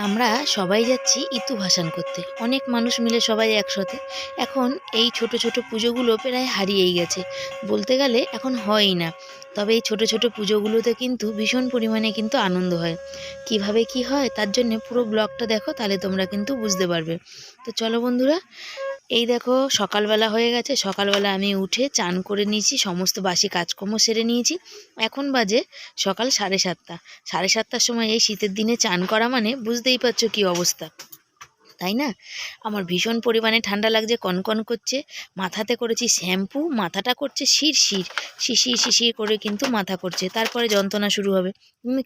আমরা সবাই যাচ্ছি ইতু ভাসান করতে। অনেক মানুষ মিলে সবাই একসাথে। এখন এই ছোট ছোট পুজোগুলো প্রায় হারিয়েই গেছে। বলতে গেলে এখন হয়ই না। তবে এই ছোট ছোট পুজোগুলোতে কিন্তু ভীষণ পরিমাণে কিন্তু আনন্দ হয়। কীভাবে কি হয় তার জন্য পুরো ব্লগটা দেখো, তাহলে তোমরা কিন্তু বুঝতে পারবে। তো চলো বন্ধুরা এই দেখো সকালবেলা হয়ে গেছে। সকালবেলা আমি উঠে চান করে নিয়েছি, সমস্ত বাসি কাজকর্ম সেরে নিয়েছি। এখন বাজে সকাল সাড়ে সাতটা। সাড়ে সাতটার সময় এই শীতের দিনে চান করা মানে বুঝতেই পারছ কী অবস্থা। তাই না? আমার ভীষণ পরিমাণে ঠান্ডা লাগছে, কনকন করছে, মাথাতে করেছি শ্যাম্পু, মাথাটা করছে শির শির। শিশির শিশির করে কিন্তু মাথা করছে। তারপরে যন্ত্রণা শুরু হবে।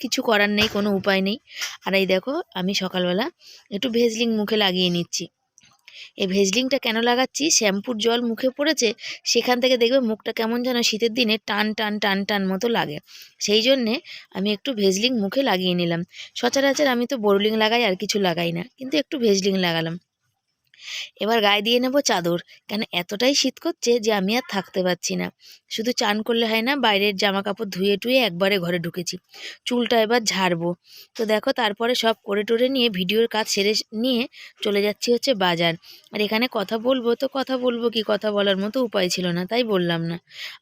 কিছু করার নেই, কোনো উপায় নেই। আর এই দেখো আমি সকালবেলা একটু ভেজলিং মুখে লাগিয়ে নিচ্ছি। এই ভেজলিংটা কেন লাগাচ্ছি শ্যাম্পুর জল মুখে পড়েছে, সেখান থেকে দেখবে মুখটা কেমন যেন শীতের দিনে টান টান টান টান মতো লাগে। সেই জন্যে আমি একটু ভেজলিং মুখে লাগিয়ে নিলাম। সচরাচর আমি তো বোরলিং লাগাই আর কিছু লাগাই না, কিন্তু একটু ভেজলিং লাগালাম। এবার গায়ে দিয়ে নেব চাদর। কেন এতটাই শীত করছে যে আমি আর থাকতে পারছি না। শুধু চান করলে হয় না, বাইরের জামা কাপড় ধুয়ে টুয়ে একবারে ঘরে ঢুকেছি। চুলটা এবার ঝাড়বো। তো দেখো তারপরে সব করে টোরে নিয়ে ভিডিওর কাজ সেরে নিয়ে চলে যাচ্ছি হচ্ছে বাজার। আর এখানে কথা বলব তো কথা বলব কি কথা বলার মতো উপায় ছিল না, তাই বললাম না।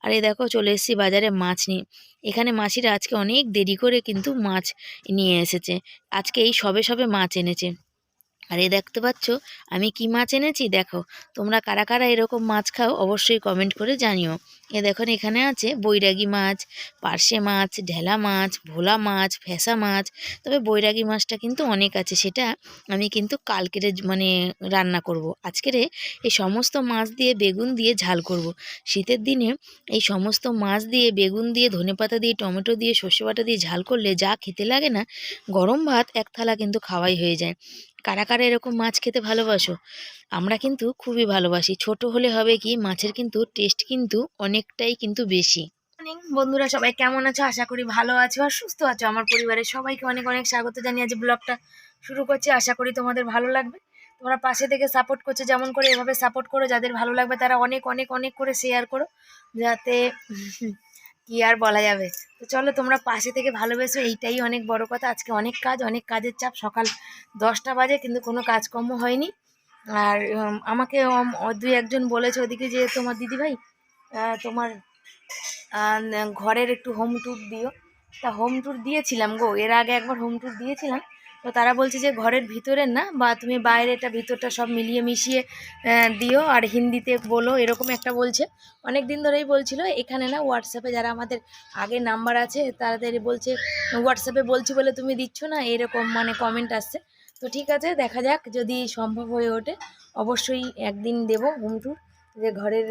আর এই দেখো চলে এসেছি বাজারে মাছ নিয়ে। এখানে মাসিরা আজকে অনেক দেরি করে কিন্তু মাছ নিয়ে এসেছে। আজকে এই সবে সবে মাছ এনেছে। আর এ দেখতে পাচ্ছ, আমি কি মাছ এনেছি দেখো, তোমরা কারা কারা এরকম মাছ খাও অবশ্যই কমেন্ট করে জানিও এ দেখুন, এখানে আছে বৈরাগী মাছ, পার্শে মাছ, ঢেলা মাছ, ভোলা মাছ, ফেসা মাছ তবে বৈরাগী মাছটা কিন্তু অনেক আছে, সেটা আমি কিন্তু কালকেরে মানে রান্না করব। আজকেরে এই সমস্ত মাছ দিয়ে বেগুন দিয়ে ঝাল করব। শীতের দিনে এই সমস্ত মাছ দিয়ে বেগুন দিয়ে ধনেপাতা দিয়ে, টমেটো দিয়ে, সর্ষে বাটা দিয়ে ঝাল করলে যা খেতে লাগে না, গরম ভাত এক থালা কিন্তু খাওয়াই হয়ে যায় কারা কারা এরকম মাছ খেতে ভালোবাসো? আমরা কিন্তু খুবই ভালোবাসি। ছোট হলে হবে কি, মাছের কিন্তু টেস্ট কিন্তু অনেকটাই কিন্তু বেশি। বন্ধুরা সবাই কেমন আছো? আশা করি ভালো আছো আর সুস্থ আছো। আমার পরিবারের সবাইকে অনেক অনেক স্বাগত জানিয়ে আজ ব্লগটা শুরু করছি। আশা করি তোমাদের ভালো লাগবে। তোমরা পাশে থেকে সাপোর্ট করছ, যেমন করে এভাবে সাপোর্ট করো। যাদের ভালো লাগবে তারা অনেক অনেক অনেক করে শেয়ার করো। যাতে কি আর বলা যাবে? তো চলো তোমরা পাশে থেকে ভালোবেসো, এইটাই অনেক বড় কথা। আজকে অনেক কাজ, অনেক কাজের চাপ। সকাল দশটা বাজে, কিন্তু কোনো কাজকর্ম হয়নি। আর আমাকে দুই একজন বলেছে ওদিকে যে তোমার দিদিভাই তোমার ঘরের একটু হোম ট্যুর দিও। তা হোম ট্যুর দিয়েছিলাম গো। এর আগে একবার হোম ট্যুর দিয়েছিলাম। তো তারা বলছে যে ঘরের ভিতরের না, বা তুমি বাইরেটা, ভিতরটা সব মিলিয়ে মিশিয়ে দিও, আর হিন্দিতে বলো, এরকম একটা বলছে। অনেক দিন ধরেই বলছিল, এখানে না হোয়াটসঅ্যাপে যারা আমাদের আগে নাম্বার আছে, তাদের বলছে হোয়াটসঅ্যাপে বলছি বলে তুমি দিচ্ছ না, এরকম মানে কমেন্ট আসছে। তো ঠিক আছে, দেখা যাক যদি সম্ভব হয়ে ওঠে, অবশ্যই একদিন দেবো হোম যে ঘরের,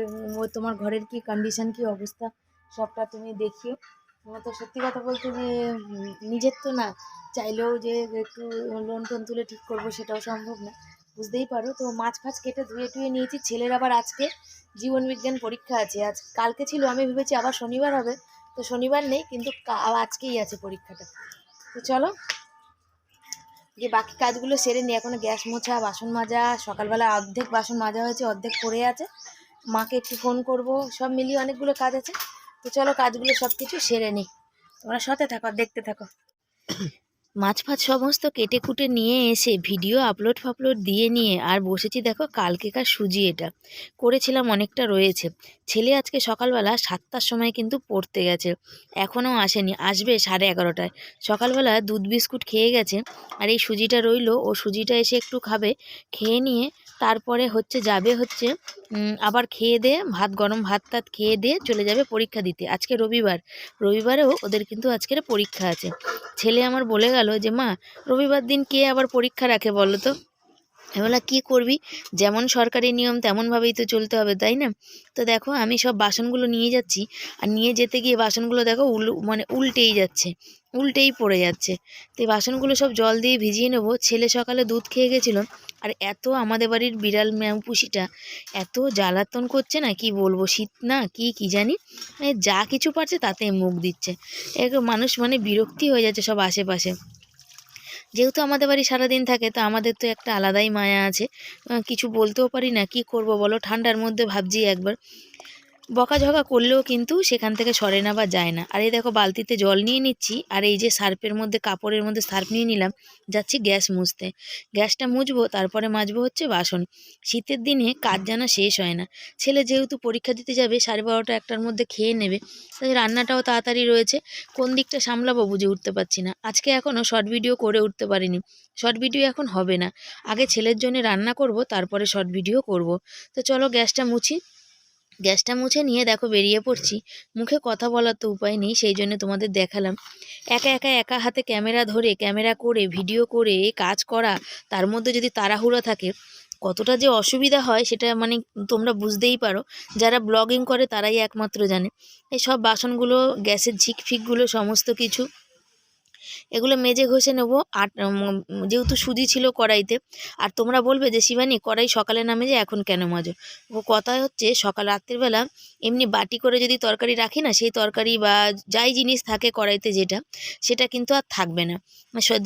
তোমার ঘরের কি কন্ডিশন কি অবস্থা, সবটা তুমি দেখিও। তো সত্যি কথা বলতে যে নিজের তো না, চাইলেও যে একটু লোন টোন তুলে ঠিক করব সেটাও সম্ভব না। বুঝতেই পারো, তো মাছ ফাছ কেটে ধুয়ে টুয়ে নিয়েছি। ছেলের আবার আজকে জীবন বিজ্ঞান পরীক্ষা আছে। আজ কালকে ছিল, আমি ভেবেছি আবার শনিবার হবে, তো শনিবার নেই, কিন্তু আজকেই আছে পরীক্ষাটা। তো চলো, যে বাকি কাজগুলো সেরে নিই। এখনও গ্যাস মোছা, বাসন মাজা, সকালবেলা অর্ধেক বাসন মাজা হয়েছে, অর্ধেক পড়ে আছে। মাকে একটু ফোন করব, সব মিলিয়ে অনেকগুলো কাজ আছে। তো চলো কাজগুলো সব কিছু সেরে নিই। তোমরা সাথে থাকো দেখতে থাকো। মাছ ফাছ সমস্ত কেটে কুটে নিয়ে এসে ভিডিও আপলোড ফাপলোড দিয়ে নিয়ে আর বসেছি দেখো কালকেকার সুজি এটা। করেছিলাম অনেকটা রয়েছে। ছেলে আজকে সকালবেলা সাতটার সময় কিন্তু পড়তে গেছে। এখনও আসেনি, আসবে সাড়ে এগারোটায়। সকালবেলা দুধ বিস্কুট খেয়ে গেছে আর এই সুজিটা রইল। ও সুজিটা এসে একটু খাবে, খেয়ে নিয়ে তারপরে হচ্ছে যাবে হচ্ছে আবার খেয়ে দিয়ে ভাত, গরম ভাত টাত খেয়ে দিয়ে চলে যাবে পরীক্ষা দিতে। আজকে রবিবার। রবিবারেও ওদের কিন্তু আজকের পরীক্ষা আছে। ছেলে আমার বলে গেল যে, মা, রবিবার দিন কে আবার পরীক্ষা রাখে বলো তো? এবেলা কি করবি? যেমন সরকারি নিয়ম, তেমনভাবেই তো চলতে হবে, তাই না? তো দেখো, আমি সব বাসনগুলো নিয়ে যাচ্ছি। আর নিয়ে যেতে গিয়ে বাসনগুলো দেখো উল মানে উল্টেই যাচ্ছে। উল্টেই পড়ে যাচ্ছে। তো এই বাসনগুলো সব জল দিয়ে ভিজিয়ে নেব। ছেলে সকালে দুধ খেয়ে গেছিল। আর এত আমাদের বাড়ির বিড়াল ম্যাম পুষিটা, এত জ্বালাতন করছে না, কি বলব? শীত না, কি কি জানি? মানে যা কিছু পারছে তাতে মুখ দিচ্ছে। এরকম মানুষ মানে বিরক্তি হয়ে যাচ্ছে সব আশেপাশে। যেহেতু আমাদের বাড়ি সারাদিন থাকে, তো আমাদের তো একটা আলাদাই মায়া আছে। কিছু বলতেও পারি না, কি করব বলো? ঠান্ডার মধ্যে ভাবছি একবার। বকাঝকা করলেও কিন্তু সেখান থেকে সরে না বা যায় না। আর এই দেখো, বালতিতে জল নিয়ে নিচ্ছি, আর এই যে সার্ফের মধ্যে, কাপড়ের মধ্যে সার্ফ নিয়ে নিলাম, যাচ্ছি গ্যাস মুছতে। গ্যাসটা মুছবো, তারপরে মাজবো হচ্ছে বাসন। শীতের দিনে কাজ জানা শেষ হয় না। ছেলে যেহেতু পরীক্ষা দিতে যাবে, সাড়ে বারোটা একটার মধ্যে খেয়ে নেবে, তাই রান্নাটাও তাড়াতাড়ি রয়েছে। কোন দিকটা সামলাবো বুঝে উঠতে পারছি না। আজকে এখনও শর্ট ভিডিও করে উঠতে পারিনি। শর্ট ভিডিও এখন হবে না। আগে ছেলের জন্য রান্না করব, তারপরে শর্ট ভিডিও করব। তো চলো গ্যাসটা মুছি। গ্যাসটা মুছে নিয়ে দেখো বেরিয়ে পড়ছি। মুখে কথা বলার তো উপায় নেই, সেই জন্য তোমাদের দেখালাম। একা একা একা হাতে ক্যামেরা ধরে, ক্যামেরা করে, ভিডিও করে, কাজ করা, তার মধ্যে যদি তাড়াহুড়া থাকে, কতটা যে অসুবিধা হয় সেটা মানে তোমরা বুঝতেই পারো। যারা ব্লগিং করে তারাই একমাত্র জানে। এই সব বাসনগুলো, গ্যাসের ঝিক ফিকগুলো সমস্ত কিছু এগুলো মেজে ঘষে নেব। আর যেহেতু সুজি ছিল কড়াইতে, আর তোমরা বলবে যে, শিবানী, কড়াই সকালে না মেজে এখন কেন মাজো? কথা হচ্ছে, সকাল রাত্রিবেলা এমনি বাটি করে যদি তরকারি রাখি না, সেই তরকারি বা যাই জিনিস থাকে কড়াইতে যেটা, সেটা কিন্তু আর থাকবে না।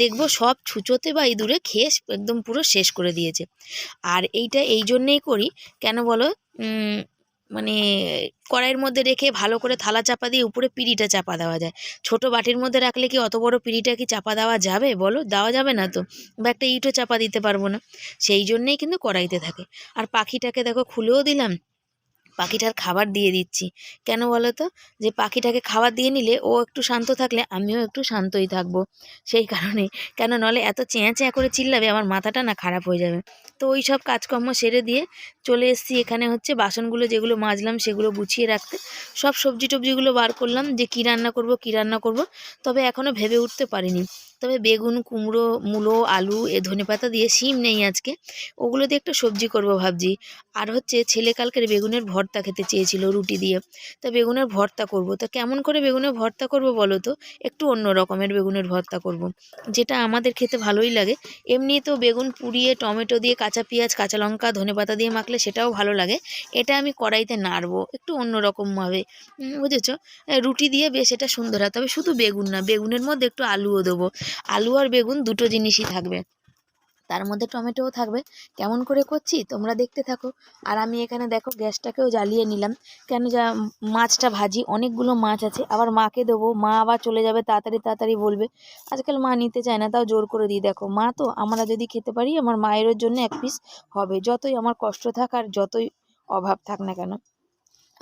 দেখব সব ছুঁচোতে বা ইঁদুরে খেয়ে একদম পুরো শেষ করে দিয়েছে। আর এইটা, এই জন্যেই করি, কেন বলো? মানে কড়াইয়ের মধ্যে রেখে ভালো করে থালা চাপা দিয়ে উপরে পিড়িটা চাপা দেওয়া যায়। ছোট বাটির মধ্যে রাখলে কি অত বড় পিড়িটা কি চাপা দেওয়া যাবে বলো? দেওয়া যাবে না তো? বা একটা ইটও চাপা দিতে পারব না। সেই জন্যেই কিন্তু কড়াইতে থাকে। আর পাখিটাকে দেখো খুলেও দিলাম। পাখিটার খাবার দিয়ে দিচ্ছি। কেন বলো তো যে পাখিটাকে খাবার দিয়ে নিলে ও একটু শান্ত থাকলে আমিও একটু শান্তই থাকব। সেই কারণে কেন নলে এত চেঁয়া চেঁয়া করে চিল্লাবে আমার মাথাটা না খারাপ হয়ে যাবে। তো ওই সব কাজকর্ম সেরে দিয়ে চলে এসেছি এখানে হচ্ছে বাসনগুলো যেগুলো মাজলাম সেগুলো গুছিয়ে রাখতে। সব সবজি টবজিগুলো বার করলাম যে কী রান্না করব, কী রান্না করব, তবে এখনও ভেবে উঠতে পারিনি। তবে বেগুন, কুমড়ো, মূলো, আলু, এ ধনেপাতা দিয়ে শিম নেই আজকে। ওগুলো দিয়ে একটা সবজি করব ভাবছি। আর হচ্ছে ছেলে কালকের বেগুনের ভর্তা খেতে চেয়েছিল রুটি দিয়ে। তা বেগুনের ভর্তা করব। তা কেমন করে বেগুনের ভর্তা করব বলো তো? একটু অন্য রকমের বেগুনের ভর্তা করব। যেটা আমাদের খেতে ভালোই লাগে। এমনি তো বেগুন পুড়িয়ে টমেটো দিয়ে কাঁচা পেঁয়াজ, কাঁচা লঙ্কা ধনেপাতা দিয়ে মাখলে সেটাও ভালো লাগে। এটা আমি কড়াইতে নাড়বো একটু অন্য রকমভাবে বুঝেছ? রুটি দিয়ে বেশ এটা সুন্দর হয়। তবে শুধু বেগুন না, বেগুনের মধ্যে একটু আলুও দেবো। আলু আর বেগুন দুটো জিনিসই থাকবে। তার মধ্যে টমেটোও থাকবে। কেমন করে করছি তোমরা দেখতে থাকো। আর আমি এখানে দেখো গ্যাসটাকেও জ্বালিয়ে নিলাম। কেন যা মাছটা ভাজি, অনেকগুলো মাছ আছে। আবার মাকে দেবো। মা আবার চলে যাবে, তাড়াতাড়ি তাড়াতাড়ি বলবে। আজকাল মা নিতে চায় না, তাও জোর করে দিই। দেখো, মা তো আমরা যদি খেতে পারি, আমার মায়ের জন্য এক পিস হবে। যতই আমার কষ্ট থাক আর যতই অভাব থাক না কেন।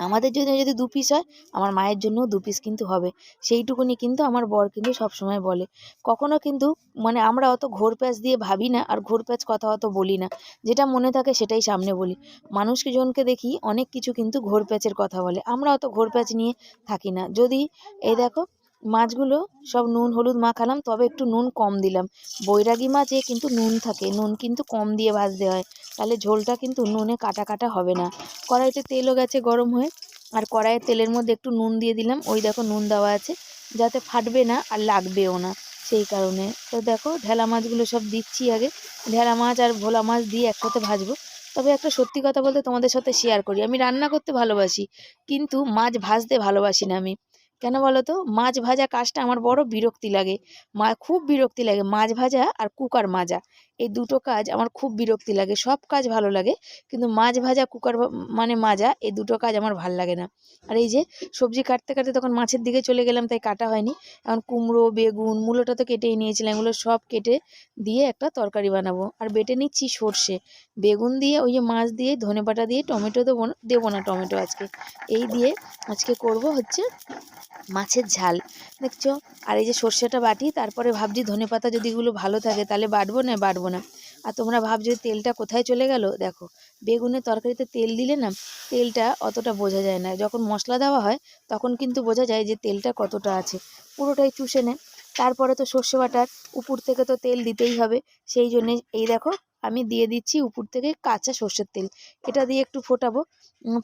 আমাদের জন্য যদি দু পিস হয়, আমার মায়ের জন্যও দু পিস কিন্তু হবে। সেইটুকুনি কিন্তু আমার বর কিন্তু সবসময় বলে। কখনো কিন্তু মানে আমরা অত ঘোর প্যাঁচ দিয়ে ভাবি না আর ঘোর প্যাঁচ কথা অত বলি না। যেটা মনে থাকে সেটাই সামনে বলি। মানুষকে জনকে দেখি অনেক কিছু কিন্তু ঘোর প্যাঁচের কথা বলে। আমরা অত ঘোর প্যাঁচ নিয়ে থাকি না। যদি, এই দেখো মাছগুলো সব নুন, হলুদ মাখালাম, তবে একটু নুন কম দিলাম। বৈরাগী মাছে কিন্তু নুন থাকে, নুন কিন্তু কম দিয়ে ভাজতে হয়। তাহলে ঝোলটা কিন্তু নুনে কাটা কাটা হবে না। কড়াইতে তেলও গেছে গরম হয়ে, আর কড়াইয়ের তেলের মধ্যে একটু নুন দিয়ে দিলাম। ওই দেখো নুন দেওয়া আছে, যাতে ফাটবে না আর লাগবেও না সেই কারণে। তো দেখো ঢেলা মাছগুলো সব দিচ্ছি আগে। ঢেলা মাছ আর ভোলা মাছ দিয়ে একসাথে ভাজবো। তবে একটা সত্যি কথা বলতে তোমাদের সাথে শেয়ার করি। আমি রান্না করতে ভালোবাসি, কিন্তু মাছ ভাজতে ভালোবাসি না আমি। কেন বলো তো মাছ ভাজা কাজটা আমার বড় বিরক্তি লাগে। মা, খুব বিরক্তি লাগে মাছ ভাজা আর কুকার মাজা। এই দুটো কাজ আমার খুব বিরক্তি লাগে, সব কাজ ভালো লাগে, কিন্তু মাছ ভাজা, কুকার মানে মাজা, এই দুটো কাজ আমার ভালো লাগে না। আর এই যে সবজি কাটতে কাটতে তখন মাছের দিকে চলে গেলাম, তাই কাটা হয়নি। এখন কুমড়ো, বেগুন, মূলোটা তো কেটেই নিয়েছিলাম, এগুলো সব কেটে দিয়ে একটা তরকারি বানাবো। আর বেটে নিচ্ছি সর্ষে। বেগুন দিয়ে, ওই যে মাছ দিয়ে ধনেপাতা দিয়ে, টমেটো দেবো দেবো না টমেটো আজকে। এই দিয়ে আজকে করব হচ্ছে মাছের ঝাল। দেখছ? আর এই যে সর্ষেটা বাটি, তারপরে ভাবছি ধনেপাতা যদি এগুলো ভালো থাকে, তাহলে বাটবো না, বাটবো না। আর তোমরা ভাবছ তেলটা কোথায় চলে গেল? দেখো, বেগুনের তরকারিতে তেল দিলে না, তেলটা অতটা বোঝা যায় না। যখন মশলা দেওয়া হয়, তখন কিন্তু বোঝা যায় যে তেলটা কতটা আছে। পুরোটাই চুষে নেয় তারপরে তো সর্ষে বাটার, উপর থেকে তো তেল দিতেই হবে। সেই জন্যে এই দেখো, আমি দিয়ে দিচ্ছি উপর থেকে কাঁচা সর্ষের তেল। এটা দিয়ে একটু ফোটাবো।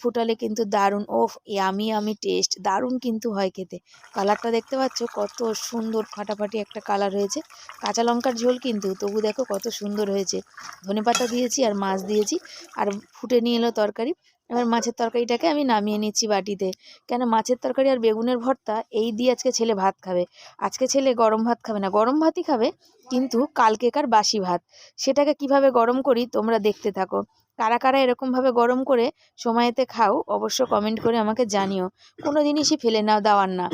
ফোটালে কিন্তু দারুণ। ওফ আমি আমি টেস্ট দারুণ কিন্তু হয় খেতে। কালারটা দেখতে পাচ্ছ, কত সুন্দর ফাটাফাটি একটা কালার হয়েছে। কাঁচা লঙ্কার ঝোল কিন্তু, তবু দেখো কত সুন্দর হয়েছে। ধনেপাতা দিয়েছি আর মাছ দিয়েছি, আর ফুটে নিয়ে এলো তরকারি। এবার মাছের তরকারিটাকে আমি নামিয়ে নিচ্ছি বাটিতে। কেন মাছের তরকারি আর বেগুনের ভর্তা, এই দিয়ে আজকে ছেলে ভাত খাবে। আজকে ছেলে গরম ভাত খাবে না। গরম ভাতই খাবে, কিন্তু কালকেকার বাসি ভাত। সেটাকে কীভাবে গরম করি, তোমরা দেখতে থাকো। কারা কারা এরকমভাবে গরম করে সময়তে খাও অবশ্য কমেন্ট করে আমাকে জানিও। কোনো জিনিসই ফেলে নাও দেওয়ার না।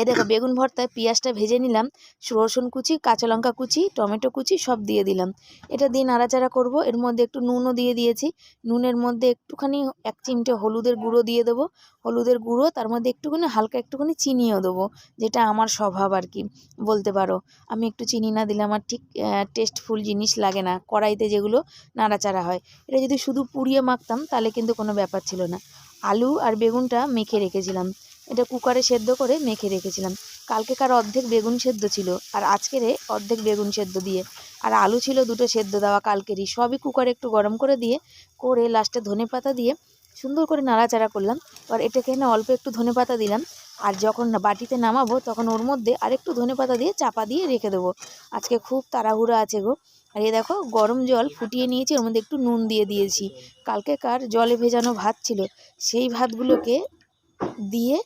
এই দেখো বেগুন ভর্তায় পেঁয়াজটা ভেজে নিলাম, রসুন কুচি, কাঁচা লঙ্কা কুচি, টমেটো কুচি, সব দিয়ে দিলাম। এটা দিয়ে নাড়াচাড়া করব, এর মধ্যে একটু নুনও দিয়ে দিয়েছি। নুনের মধ্যে একটুখানি এক চিমটে হলুদের গুঁড়ো দিয়ে দেবো। হলুদের গুঁড়ো, তার মধ্যে একটুখানি, হালকা একটুখানি চিনিও দেবো, যেটা আমার স্বভাব আর কি, বলতে পারো। আমি একটু চিনি না দিলে আমার ঠিক টেস্টফুল জিনিস লাগে না, কড়াইতে যেগুলো নাড়াচাড়া হয়। এটা যদি শুধু পুড়িয়ে মাখতাম, তাহলে কিন্তু কোনো ব্যাপার ছিল না। আলু আর বেগুনটা মেখে রেখেছিলাম। এটা কুকারে সেদ্ধ করে মেখে রেখেছিলাম। কালকেকার অর্ধেক বেগুন সেদ্ধ ছিল আর আজকের অর্ধেক বেগুন সেদ্ধ দিয়ে। আর আলু ছিল দুটো সেদ্ধ দেওয়া কালকেরই। সবই কুকারে একটু গরম করে দিয়ে করে লাস্টে ধনে পাতা দিয়ে সুন্দর করে নাড়াচাড়া করলাম। আর এটাকে না অল্প একটু ধনে পাতা দিলাম। আর যখন বাটিতে নামাবো তখন ওর মধ্যে আরেকটু ধনে পাতা দিয়ে চাপা দিয়ে রেখে দেবো। আজকে খুব তাড়াহুড়ো আছে গো। আর এ দেখো গরম জল ফুটিয়ে নিয়েছি, ওর মধ্যে একটু নুন দিয়ে দিয়েছি। কালকেকার জলে ভেজানো ভাত ছিল, সেই ভাতগুলোকে দিয়ে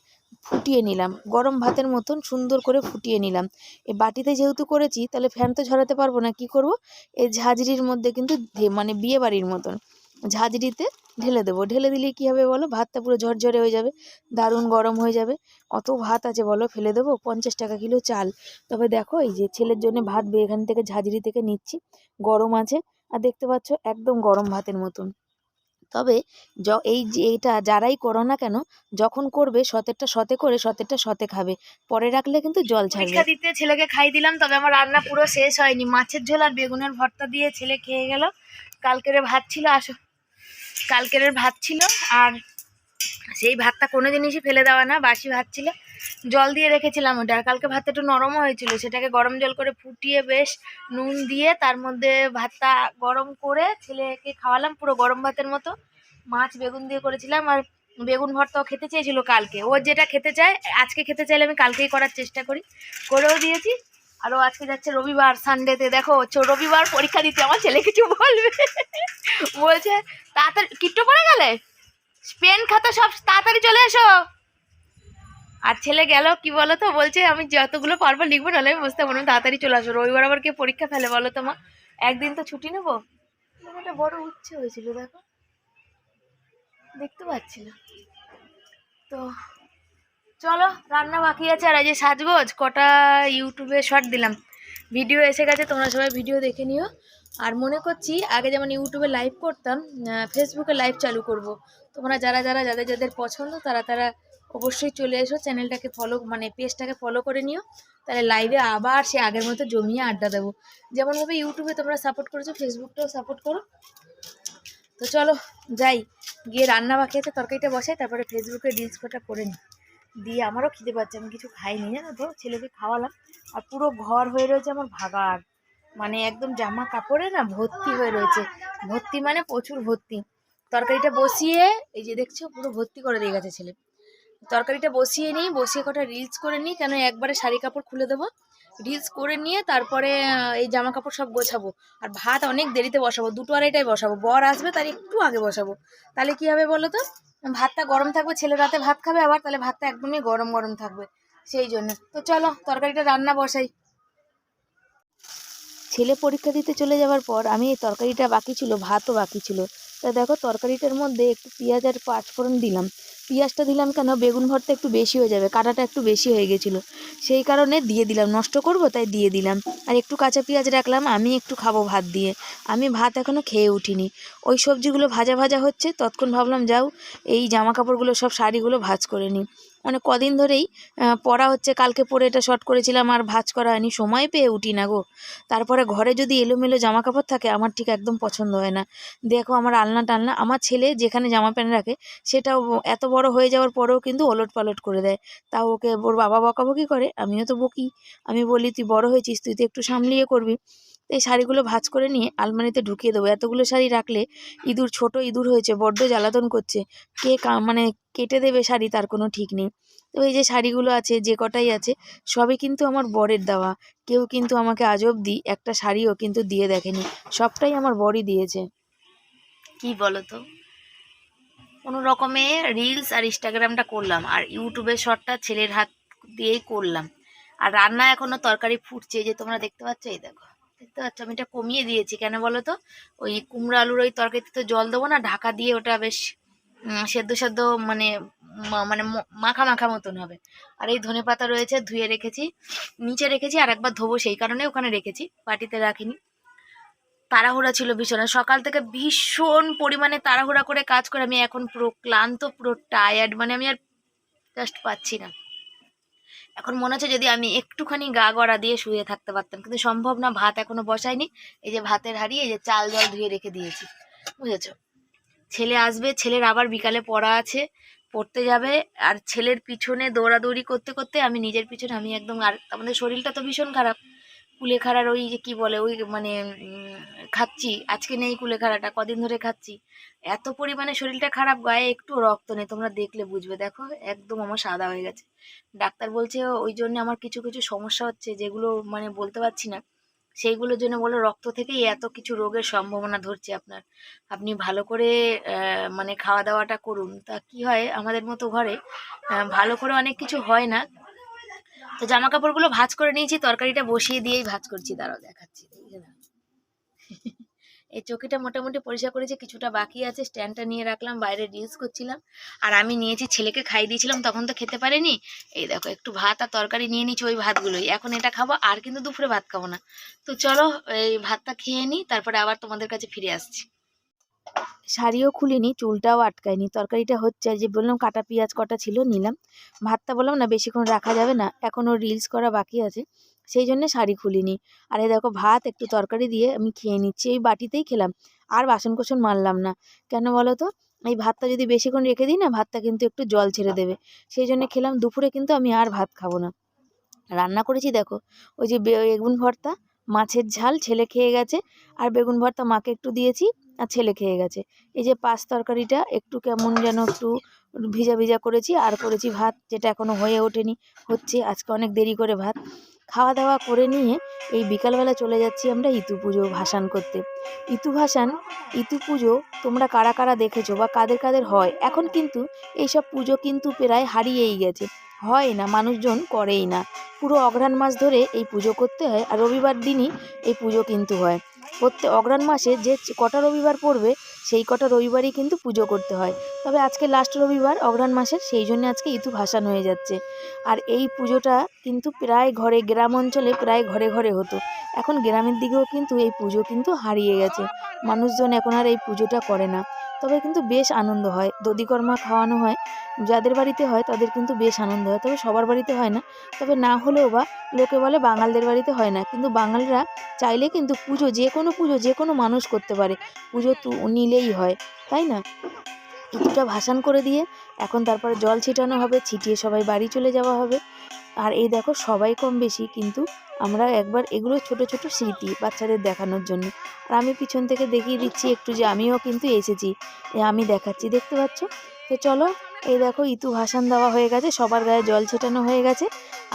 ফুটিয়ে নিলাম। গরম ভাতের মতন সুন্দর করে ফুটিয়ে নিলাম। এ বাটিতে যেহেতু করেছি, তাহলে ফ্যান তো ঝরাতে পারব না, কি করব? এই ঝাঁঝরির মধ্যে কিন্তু মানে বিয়ে বাড়ির মতন ঝাঁঝরিতে ঢেলে দেবো। ঢেলে দিলে কী হবে বলো? ভাতটা পুরো ঝরঝরে হয়ে যাবে, দারুণ গরম হয়ে যাবে। অত ভাত আছে বলো? ফেলে দেবো পঞ্চাশ টাকা কিলো চাল। তবে দেখো, এই যে ছেলের জন্য ভাত এখান থেকে ঝাঁঝরি থেকে নিচ্ছি, গরম আছে। আর দেখতে পাচ্ছ, একদম গরম ভাতের মতন। তবে য এই যে এইটা যারাই করো না কেন যখন করবে সতেরটা সতে করে সতেরটা সতে খাবে। পরে রাখলে কিন্তু জল ছাড়বে। দিতে ছেলেকে খাই দিলাম তবে আমার রান্না পুরো শেষ হয়নি। মাছের ঝোল আর বেগুনের ভর্তা দিয়ে ছেলে খেয়ে গেল। কালকের ভাত ছিল আসো কালকের ভাত ছিল আর সেই ভাতটা কোনো জিনিসই ফেলে দেওয়া না বাসি ভাত ছিল। জল দিয়ে রেখেছিলাম ওটা। আর কালকে ভাতটা একটু নরমও হয়েছিল, সেটাকে গরম জল করে ফুটিয়ে বেশ নুন দিয়ে তার মধ্যে ভাতটা গরম করে ছেলেকে খাওয়ালাম, পুরো গরম ভাতের মতো। মাছ বেগুন দিয়ে করেছিলাম আর বেগুন ভর্তাও খেতে চেয়েছিল কালকে। ও যেটা খেতে চায়, আজকে খেতে চাইলে আমি কালকেই করার চেষ্টা করি। করেও দিয়েছি। আরও আজকে যাচ্ছে রবিবার সানডেতে দেখো রবিবার পরীক্ষা দিতে, আমার ছেলে কিছু বলবে। বলছে, তাড়াতাড়ি, কিট্টো পড়ে গেলে? পেন খাতা সব তাড়াতাড়ি চলে এসো। আর ছেলে গেল, কি বলো তো বলছে, আমি যতগুলো পারব লিখব, নাহলে আমি বুঝতে পারব তাড়াতাড়ি চলে আসব রবিবার আবার কে পরীক্ষা ফেলে বলো তো মা? একদিন তো ছুটি নেব? একটা বড় উচ্ছে হয়েছিল, দেখো। দেখতে পাচ্ছি না। তো চলো, রান্না বাকি আছে, আর এই যে সাজগোজ, কটা ইউটিউবে শর্ট দিলাম। ভিডিও এসে গেছে, তোমরা সবাই ভিডিও দেখে নিও। আর মনে করছি, আগে যেমন ইউটিউবে লাইভ করতাম ফেসবুকে লাইভ চালু করব। তোমরা যারা যারা, যাদের যাদের পছন্দ, তারা তারা অবশ্যই চলে এসো চ্যানেলটাকে ফলো মানে পেজটাকে ফলো করে নিও। তাহলে লাইভে আবার সে আগের মতো জমিয়ে আড্ডা দেবো। যেমনভাবে ইউটিউবে তোমরা সাপোর্ট করেছ ফেসবুকটাও সাপোর্ট করো। তো চলো, যাই। গিয়ে রান্না বাকি আছে, তরকারিটা বসাই, তারপরে ফেসবুকে রিলস করে নিই। দিয়ে আমারও খিদে পাচ্ছে, আমি কিছু খাইনি, জানো তো? ছেলেকে খাওয়ালাম। আর পুরো ঘর হয়ে রয়েছে আমার ভাগার। মানে একদম জামা কাপড়ে না ভর্তি হয়ে রয়েছে। ভর্তি মানে প্রচুর ভর্তি। তরকারিটা বসিয়ে, এই যে দেখছ, পুরো ভর্তি করে দিয়ে গেছে ছেলে। তরকারিটা বসিয়ে নিই, বসিয়ে কটা রিলস করে নিই, কেন একবারে শাড়ি কাপড় খুলে দেবো। রিলস করে নিয়ে তারপরে এই জামা কাপড় সব গোছাবো। আর ভাত অনেক দেরিতে বসাবো, দুটো আড়াইটায় বসাবো। বর আসবে তার একটু আগে বসাবো। তাহলে কি হবে বলো তো? ভাতটা গরম থাকবে, ছেলে রাতে ভাত খাবে আবার, তাহলে ভাতটা একদমই গরম গরম থাকবে। সেই জন্য। তো চলো, তরকারিটা রান্না বসাই। ছেলে পরীক্ষা দিতে চলে যাওয়ার পর আমি এই তরকারিটা বাকি ছিল, ভাতও বাকি ছিল। তা দেখো, তরকারিটার মধ্যে একটু পেঁয়াজ আর পাঁচফোড়ন দিলাম। পেঁয়াজটা দিলাম কেন? বেগুন ভর্তা একটু বেশি হয়ে যাবে, কাটাটা একটু বেশি হয়ে গেছিল। সেই কারণে দিয়ে দিলাম, নষ্ট করব তাই দিয়ে দিলাম। আর একটু কাঁচা পেঁয়াজ রাখলাম, আমি একটু খাব ভাত দিয়ে। আমি ভাত এখনও খেয়ে উঠিনি। ওই সবজিগুলো ভাজা ভাজা হচ্ছে তৎক্ষণ ভাবলাম যাও, এই জামা কাপড়গুলো সব শাড়িগুলো ভাজ করে নিই। অনেক কদিন ধরেই পড়া হচ্ছে, কালকে পরে এটা শর্ট করেছিলাম, আর ভাজ করা হয়নি, সময় পেয়ে উঠি না গো। তারপরে ঘরে যদি এলোমেলো জামা কাপড় থাকে, আমার ঠিক একদম পছন্দ হয় না। দেখো আমার আলনা টালনা, আমার ছেলে যেখানে জামা প্যান্ট রাখে, সেটাও এত বড় হয়ে যাওয়ার পরেও কিন্তু ওলট পালট করে দেয়। তাও ওকে, ওর বাবা বকাবকি করে, আমিও তো বকি। আমি বলি, তুই বড় হয়েছিস, তুই তো একটু সামলিয়ে করবি। এই শাড়িগুলো ভাঁজ করে নিয়ে আলমারিতে ঢুকিয়ে দেবো। এতগুলো শাড়ি রাখলে ইঁদুর, ছোট ইঁদুর হয়েছে, বড্ড জ্বালাতন করছে। কে কা- মানে কেটে দেবে শাড়ি তার কোনো ঠিক নেই। তো এই যে শাড়িগুলো আছে, যে কটাই আছে, সবই কিন্তু আমার বরের দেওয়া। কেউ কিন্তু আমাকে আজ অবধি একটা শাড়িও কিন্তু দিয়ে দেখেনি। সবটাই আমার বরই দিয়েছে। কি বলো তো কোনো রকমে রিলস আর ইনস্টাগ্রামটা করলাম, আর ইউটিউবের শর্টটা ছেলের হাত দিয়েই করলাম। আর রান্না এখনও তরকারি ফুটছে যে তোমরা দেখতে পাচ্ছ, এই দেখো। দেখতে পাচ্ছ আমি এটা কমিয়ে দিয়েছি। কেন বলো তো ওই কুমড়ো আলুর ওই তরকারিতে তো জল দেবো না, ঢাকা দিয়ে ওটা বেশ সেদ্ধ সেদ্ধ মানে মানে মাখা মাখা মতন হবে। আর এই ধনে পাতা রয়েছে, ধুয়ে রেখেছি, নিচে রেখেছি আর একবার ধোবো সেই কারণে ওখানে রেখেছি, বাটিতে রাখিনি। তাড়াহুড়া ছিল ভীষণ সকাল থেকে ভীষণ পরিমাণে তাড়াহুড়া করে কাজ করে আমি এখন পুরো ক্লান্ত, পুরো টায়ার্ড মানে আমি আর জাস্ট পাচ্ছি না। এখন মনে হচ্ছে যদি আমি একটুখানি গা গড়া দিয়ে শুয়ে থাকতে পারতাম, কিন্তু সম্ভব না, ভাত এখনও বসাইনি। এই যে ভাতের হাঁড়ি, এই যে চাল জল ধুয়ে রেখে দিয়েছি। বুঝেছ? ছেলে আসবে, ছেলের আবার বিকালে পড়া আছে, পড়তে যাবে, আর ছেলের পিছনে দৌড়াদৌড়ি করতে করতে আমি নিজের পিছনে, আমি একদম আর আমাদের শরীরটা তো ভীষণ খারাপ। কুলেখাড়ার ওই যে কি বলে, ওই মানে খাচ্ছি। আজকে নেই কুলেখাড়াটা, কদিন ধরে খাচ্ছি। এত পরিমাণে শরীরটা খারাপ, গায়ে একটু রক্ত নেই, তোমরা দেখলে বুঝবে। দেখো, একদম আমার সাদা হয়ে গেছে। ডাক্তার বলছে, ওই জন্য আমার কিছু কিছু সমস্যা হচ্ছে, যেগুলো মানে বলতে পারছি না। সেইগুলোর জন্য বলে, রক্ত থেকেই এত কিছু রোগের সম্ভাবনা ধরছে আপনার। আপনি ভালো করে মানে খাওয়া দাওয়াটা করুন। তা কি হয়, আমাদের মতো ঘরে ভালো করে অনেক কিছু হয় না। তো জামা কাপড়গুলো ভাজ করে নিয়েছি, তরকারিটা বসিয়ে দিয়েই ভাজ করছি। দাঁড়াও, দেখাচ্ছি, এই চকিটা মোটামুটি পরিষ্কার করেছি, কিছুটা বাকি আছে, স্ট্যান্ডটা নিয়ে রাখলাম, বাইরে রিলস করছিলাম। আর আমি নিয়েছি, ছেলেকে খাই দিয়েছিলাম, তখন তো খেতে পারেনি। এই দেখো, একটু ভাত আর তরকারি নিয়ে নিচ্ছি ওই ভাতগুলোই। এখন এটা খাব, আর কিন্তু দুপুরে ভাত খাব না। তো চলো, এই ভাতটা খেয়ে নিই, তারপরে আবার তোমাদের কাছে ফিরে আসছি। শাড়িও খুলিনি, চুলটাও আটকায়নি। তরকারিটা হচ্ছে যে বললাম কাটা পেঁয়াজ কটা ছিল, নিলাম। ভাতটা বললাম না, বেশিক্ষণ রাখা যাবে না এখনও রিলস করা বাকি আছে। সেই জন্য শাড়ি খুলিনি। আর এই দেখো, ভাত, একটু তরকারি দিয়ে আমি খেয়ে নিচ্ছি, এই বাটিতেই খেলাম। আর বাসন কোসন মারলাম না। কেন বলো তো? এই ভাতটা যদি বেশিক্ষণ রেখে দিই না, ভাতটা কিন্তু একটু জল ছেড়ে দেবে। সেই জন্য খেলাম, দুপুরে কিন্তু আমি আর ভাত খাব না। রান্না করেছি, দেখো, ওই যে বেগুন ভর্তা, মাছের ঝাল, ছেলে খেয়ে গেছে, আর বেগুন ভর্তা মাকে একটু দিয়েছি। আর ছেলে খেয়ে গেছে। এই যে পাঁচ তরকারিটা একটু কেমন যেন একটু ভিজা ভিজা করেছি, আর করেছি ভাত, যেটা এখনও হয়ে ওঠেনি, হচ্ছে আজকে অনেক দেরি করে ভাত। খাওয়া দাওয়া করে নিয়ে এই বিকালবেলা চলে যাচ্ছি আমরা ইতু পুজো ভাসান করতে। ইতু ভাসান, ইতু পুজো তোমরা কারা কারা দেখেছ বা কাদের কাদের হয়? এখন কিন্তু এইসব পুজো কিন্তু প্রায় হারিয়েই গেছে। হয় না, মানুষজন করেই না। পুরো অঘ্রাণ মাস ধরে এই পুজো করতে হয়, আর রবিবার দিনই এই পুজো কিন্তু হয়। প্রত্যেক অগ্রাণ মাসে যে কটা রবিবার পড়বে, সেই কটা রবিবারই কিন্তু পুজো করতে হয়। তবে আজকে লাস্ট রবিবার অগ্রাণ মাসের, সেই জন্য আজকে ইতু ভাসান হয়ে যাচ্ছে। আর এই পুজোটা কিন্তু প্রায় ঘরে, গ্রাম অঞ্চলে প্রায় ঘরে ঘরে হতো। এখন গ্রামের দিকেও কিন্তু এই পুজো কিন্তু হারিয়ে গেছে। মানুষজন এখন আর এই পুজোটা করে না। তবে কিন্তু বেশ আনন্দ হয়। দধিকর্মা খাওয়ানো হয়, যাদের বাড়িতে হয় তাদের কিন্তু বেশ আনন্দ হয়, তবে সবার বাড়িতে হয় না। তবে না হলেও বা লোকে বলে বাঙালদের বাড়িতে হয় না। কিন্তু বাঙালরা চাইলে কিন্তু পুজো, যে কোনো পুজো, যে কোনো মানুষ করতে পারে। পুজো তু নিলেই হয়, তাই না? ইটুটা ভাসান করে দিয়ে এখন তারপরে জল ছিটানো হবে, ছিটিয়ে সবাই বাড়ি চলে যাওয়া হবে। আর এই দেখো সবাই কম বেশি কিন্তু আমরা একবার এগুলো ছোট ছোট স্মৃতি বাচ্চাদের দেখানোর জন্য। আর আমি পিছন থেকে দেখিয়ে দিচ্ছি একটু যে আমিও কিন্তু এসেছি। আমি দেখাচ্ছি, দেখতে পাচ্ছ? তো চলো, এই দেখো ইতু ভাসান দেওয়া হয়ে গেছে, সবার গায়ে জল ছেটানো হয়ে গেছে।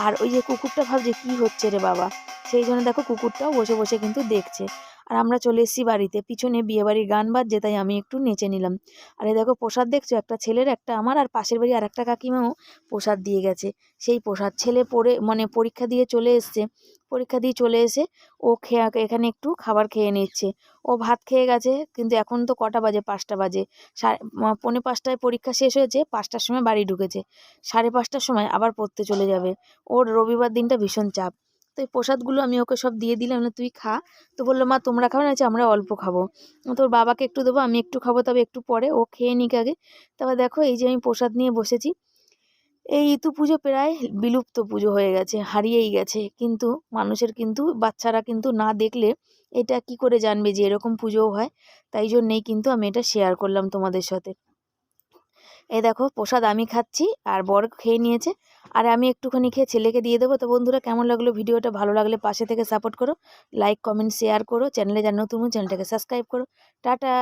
আর ওই যে কুকুরটা ভাবছে কি হচ্ছে রে বাবা? সেই জন্য দেখো কুকুরটাও বসে বসে কিন্তু দেখছে। আর আমরা চলে এসেছি বাড়িতে। পিছনে বিয়েবাড়ির গান বাজছে, তাই আমি একটু নেচে নিলাম। আর এই দেখো, প্রসাদ দেখছ? একটা ছেলের, একটা আমার, আর পাশের বাড়ি আর একটা কাকিমাও প্রসাদ দিয়ে গেছে। সেই প্রসাদ ছেলে পড়ে মানে পরীক্ষা দিয়ে চলে এসছে। পরীক্ষা দিয়ে চলে এসে ও খেয়ে, এখানে একটু খাবার খেয়ে নিচ্ছে। ও ভাত খেয়ে গেছে, কিন্তু এখন তো কটা বাজে? পাঁচটা বাজে। সাড়ে পৌনে পাঁচটায় পরীক্ষা শেষ হয়েছে, পাঁচটার সময় বাড়ি ঢুকেছে। সাড়ে পাঁচটার সময় আবার পড়তে চলে যাবে। ওর রবিবার দিনটা ভীষণ চাপ। তো এই প্রসাদগুলো আমি ওকে সব দিয়ে দিলাম, না, তুই খা। তো বলল, মা, তোমরা খাবে না? যে আমরা অল্প খাব। তোর বাবাকে একটু দেবো, আমি একটু খাব, তবে একটু পরে, ও খেয়ে নিক আগে। তারপর দেখো, এই যে আমি প্রসাদ নিয়ে বসেছি। এই ঋতু পুজো প্রায় বিলুপ্ত পুজো হয়ে গেছে, হারিয়েই গেছে। কিন্তু মানুষের কিন্তু, বাচ্চারা কিন্তু না দেখলে এটা কি করে জানবে যে এরকম পুজোও হয়? তাই জন্যেই কিন্তু আমি এটা শেয়ার করলাম তোমাদের সাথে। এই দেখো প্রসাদ আমি খাচ্ছি আর বর খেয়ে নিয়েছে। আর আমি একটুখানি খেয়ে ছেলেকে দিয়ে দেবো। তো বন্ধুরা, কেমন লাগল ভিডিওটা? ভালো লাগলে পাশে থেকে সাপোর্ট করো লাইক কমেন্ট শেয়ার করো। চ্যানেলে যারা নতুন চ্যানেলটাকে সাবস্ক্রাইব করো। টাটা!